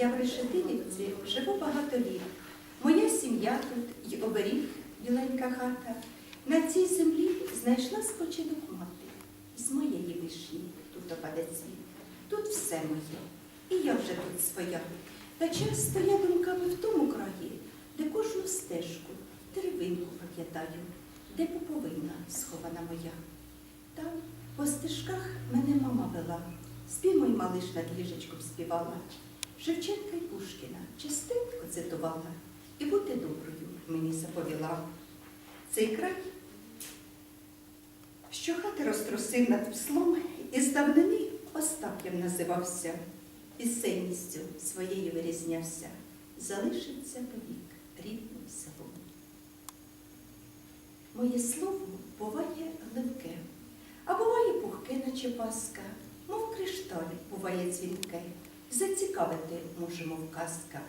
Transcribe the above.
Я в Решетилівці живу багато літ. Моя сім'я тут й оберіг, біленька хата. На цій землі знайшла спочинок мати. З моєї вишні тут опаде цвіт. Тут все моє, і я вже тут своя. Та часто я думками в тому краї, де кожну стежку, деревинку пам'ятаю, де поповина схована моя. Там по стежках мене мама вела, спів мій малиш над ліжечком співала. Шевченка й Пушкіна частенько цитувала і бути доброю мені заповіла. Цей край, що хати розтрусив над пслом, і з давнини Остап'ям називався, пісенністю своєю вирізнявся, залишиться повік рідним селом. Моє слово буває гливке, а буває пухке, наче паска, мов кришталь буває дзвінке, зацікавити можемо в казках.